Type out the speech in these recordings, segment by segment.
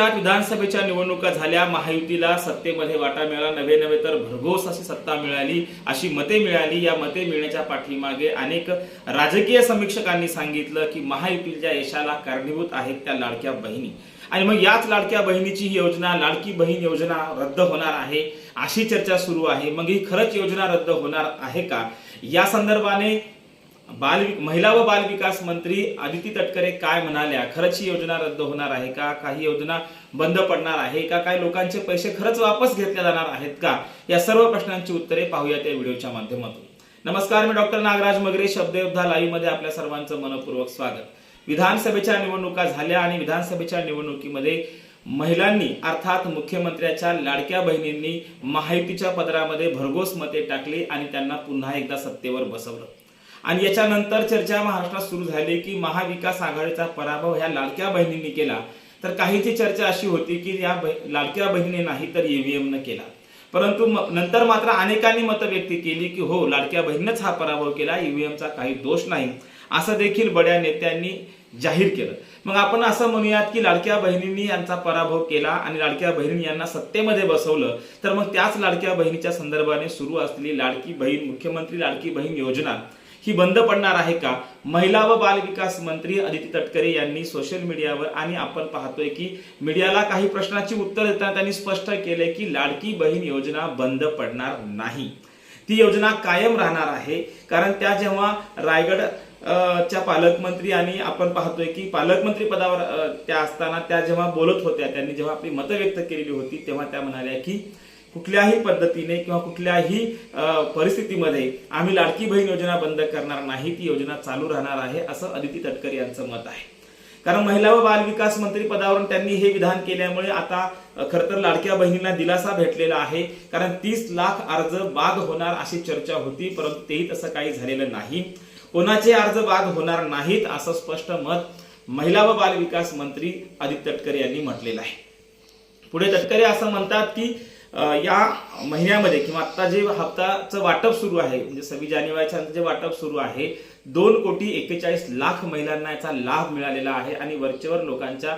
महाराष्ट्रात विधानसभेच्या निवडणुका झाल्या. महायुतीला सत्तेमध्ये वाटा मिळाला. नव्हे नव्हे तर भरघोस अशी सत्ता मिळाली अशी मते मिळाली. या मते मिळण्याच्या पाठीमागे अनेक राजकीय समीक्षकांनी सांगितलं की महायुतीच्या यशाला कारणीभूत आहेत त्या लाडक्या बहिणी. आणि मग याच लाडक्या बहिणीची ही योजना लाडकी बहीण योजना रद्द होणार आहे अशी चर्चा सुरू आहे. मग ही खरंच योजना रद्द होणार आहे का? या संदर्भाने बाल महिला व बाल विकास मंत्री आदिती तटकरे काय म्हणाल्या? खरंच ही योजना रद्द होणार आहे का? काही योजना बंद पडणार आहे का? काही लोकांचे पैसे खरंच वापस घेतले जाणार आहेत का? या सर्व प्रश्नांची उत्तरे पाहूयात या व्हिडिओच्या माध्यमातून. नमस्कार मी डॉक्टर नागराज मगरे शब्दयोद्धा लाईव्हमध्ये आपल्या सर्वांचं मनपूर्वक स्वागत. विधानसभेच्या निवडणुका झाल्या आणि विधानसभेच्या निवडणुकीमध्ये महिलांनी अर्थात मुख्यमंत्र्याच्या लाडक्या बहिणींनी माहितीच्या पदरामध्ये भरघोस मते टाकली आणि त्यांना पुन्हा एकदा सत्तेवर बसवलं. आणि याच्यानंतर चर्चा महाराष्ट्रात सुरू झाली की महाविकास आघाडीचा पराभव ह्या लाडक्या बहिणींनी केला. तर काहीची चर्चा अशी होती की या लाडक्या बहिणीने नाही तर ईव्हीएम न केला. परंतु नंतर मात्र अनेकांनी मतं व्यक्त केली की हो लाडक्या बहिणीनंच हा पराभव केला ईव्हीएमचा काही दोष नाही. असं देखील बड्या नेत्यांनी जाहीर केलं. मग आपण असं म्हणूयात की लाडक्या बहिणींनी यांचा पराभव केला आणि लाडक्या बहिणी यांना सत्तेमध्ये बसवलं तर मग त्याच लाडक्या बहिणीच्या संदर्भाने सुरू असलेली लाडकी बहीण मुख्यमंत्री लाडकी बहीण योजना ही बंद पडणार आहे का? महिला व बाल विकास मंत्री अदिती तटकरे यांनी सोशल मीडियावर आणि आपण पाहतोय की मीडियाला काही प्रश्नाची उत्तर देताना त्यांनी स्पष्ट केले की लाडकी बहीण योजना बंद पडणार नाही. ती योजना कायम राहणार आहे. कारण त्या जेव्हा रायगड च्या पालकमंत्री आणि आपण पाहतोय की पालकमंत्री पदावर त्या असताना त्या जेव्हा बोलत होत्या त्यांनी जेव्हा आपली मतं व्यक्त केलेली होती तेव्हा त्या म्हणाल्या की कुठल्याही पद्धतीने किंवा कुठल्याही परिस्थितीमध्ये आम्ही लाडकी बहीण योजना बंद करणार नाही ती योजना चालू राहणार आहे असं अदिती तटकर यांचं मत आहे. कारण महिला व बाल विकास मंत्री पदावरून त्यांनी हे विधान केल्यामुळे आता खर तर लाडक्या बहिणींना दिलासा भेटलेला आहे. कारण तीस लाख अर्ज बाद होणार अशी चर्चा होती परंतु तेही तसं काही झालेलं नाही. कोणाचे अर्ज बाद होणार नाहीत असं स्पष्ट मत महिला व बाल विकास मंत्री आदित्य तटकरे यांनी म्हटलेलं आहे. पुढे तटकरे असं म्हणतात की या महिन्यामध्ये किंवा आता जे हप्ताचं वाटप सुरू आहे म्हणजे सव्वीस जानेवारीच्या नंतर जे वाटप सुरू आहे दोन कोटी एक्केचाळीस लाख महिलांना याचा लाभ मिळालेला आहे आणि वरचेवर लोकांच्या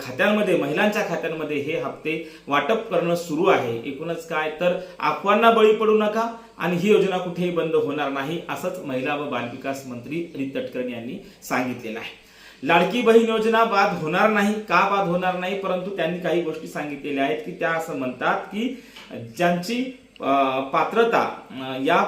खात्यांमध्ये महिलांच्या खात्यांमध्ये हे हप्ते वाटप करणं सुरू आहे. एकूणच काय तर अफवांना बळी पडू नका आणि ही योजना कुठेही बंद होणार नाही असंच महिला व बालविकास मंत्री अनिल तटकरे यांनी सांगितलेलं आहे. लाडकी बहीण योजना बाद होणार नाही का बाद होणार नाही परंतु त्यांनी काही गोष्टी सांगितलेल्या आहेत की त्या असं म्हणतात की ज्यांची पात्रता या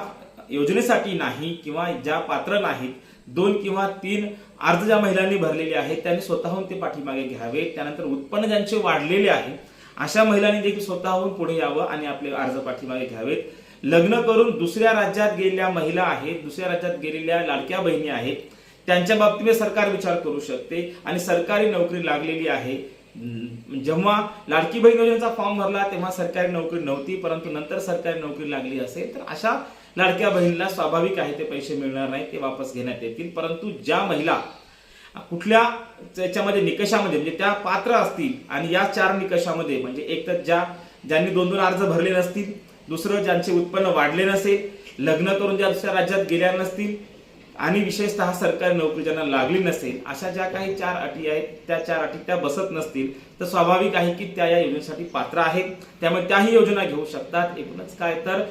योजनेसाठी नाही किंवा ज्या पात्र नाहीत दोन किंवा तीन अर्ज ज्या महिलांनी भरलेले आहेत त्यांनी स्वतःहून ते पाठीमागे घ्यावे त्यानंतर उत्पन्न ज्यांचे वाढलेले आहे अशा महिलांनी देखील स्वतःहून पुढे यावं आणि आपले अर्ज पाठीमागे घ्यावेत. लग्न करून दुसऱ्या राज्यात गेलेल्या महिला आहेत दुसऱ्या राज्यात गेलेल्या लाडक्या बहिणी आहेत त्यांच्या बाबतीत सरकार विचार करू शकते आणि सरकारी नोकरी लागलेली आहे. जेव्हा लाडकी बहीण योजनेचा फॉर्म भरला तेव्हा सरकारी नोकरी नव्हती परंतु नंतर सरकारी नोकरी लागली असेल तर अशा लाडक्या बहिणीला स्वाभाविक आहे ते पैसे मिळणार नाही ते वापस घेण्यात येतील. परंतु ज्या महिला कुठल्या त्याच्यामध्ये निकषामध्ये म्हणजे त्या पात्र असतील आणि या चार निकषामध्ये म्हणजे एक तर ज्या ज्यांनी दोन दोन अर्ज भरले नसतील दुसरं ज्यांचे उत्पन्न वाढले नसेल लग्न करून ज्या दुसऱ्या राज्यात गेल्या नसतील आणि विशेषतः सरकारी नोकरी ज्यांना लागली नसेल अशा ज्या काही चार अटी आहेत त्या चार अटी त्या बसत नसतील तर स्वाभाविक आहे की त्या या योजनेसाठी पात्र आहेत. त्यामुळे त्याही योजना घेऊ शकतात. एकूणच काय तर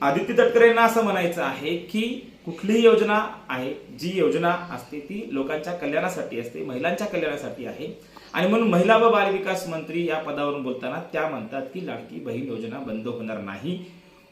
आदित्य तटकरेंना असं म्हणायचं आहे की कुठलीही योजना आहे जी योजना असते ती लोकांच्या कल्याणासाठी असते महिलांच्या कल्याणासाठी आहे. आणि म्हणून महिला व बाल विकास मंत्री या पदावरून बोलताना त्या म्हणतात की लाडकी बहीण योजना बंद होणार नाही.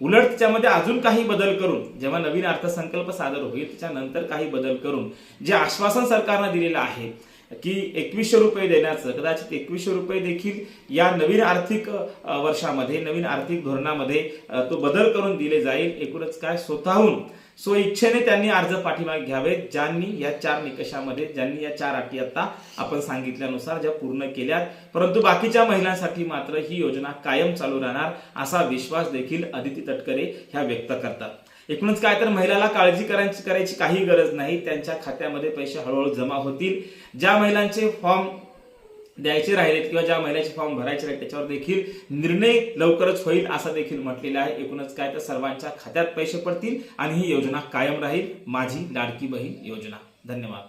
उलट त्याच्यामध्ये अजून काही बदल करून जेव्हा नवीन अर्थसंकल्प सादर होईल त्याच्यानंतर काही बदल करून जे आश्वासन सरकारनं दिलेलं आहे की एकवीसशे रुपये देण्याचं कदाचित एकवीसशे रुपये देखील या नवीन आर्थिक वर्षामध्ये नवीन आर्थिक धोरणामध्ये तो बदल करून दिले जाईल. एकूणच काय? स्वतःहून सो इच्छेने त्यांनी अर्ज पाठीमागे घ्यावेत. ज्यांनी या चार निकषामध्ये ज्यांनी या चार अटी आता आपण सांगितल्यानुसार ज्या पूर्ण केल्यात. परंतु बाकीच्या महिलांसाठी मात्र ही योजना कायम चालू राहणार असा विश्वास देखील अदिती तटकरे ह्या व्यक्त करतात. एकूणच काय तर महिलाला काळजी करायची करायची काही गरज नाही. त्यांच्या खात्यामध्ये पैसे हळूहळू जमा होतील. ज्या महिलांचे फॉर्म द्यायचे राहिलेत किंवा ज्या महिलाचे फॉर्म भरायचे राहिले त्याच्यावर देखील निर्णय लवकरच होईल असं देखील म्हटलेलं आहे. एकूणच काय तर सर्वांच्या खात्यात पैसे पडतील आणि ही योजना कायम राहील. माझी लाडकी बहीण योजना. धन्यवाद.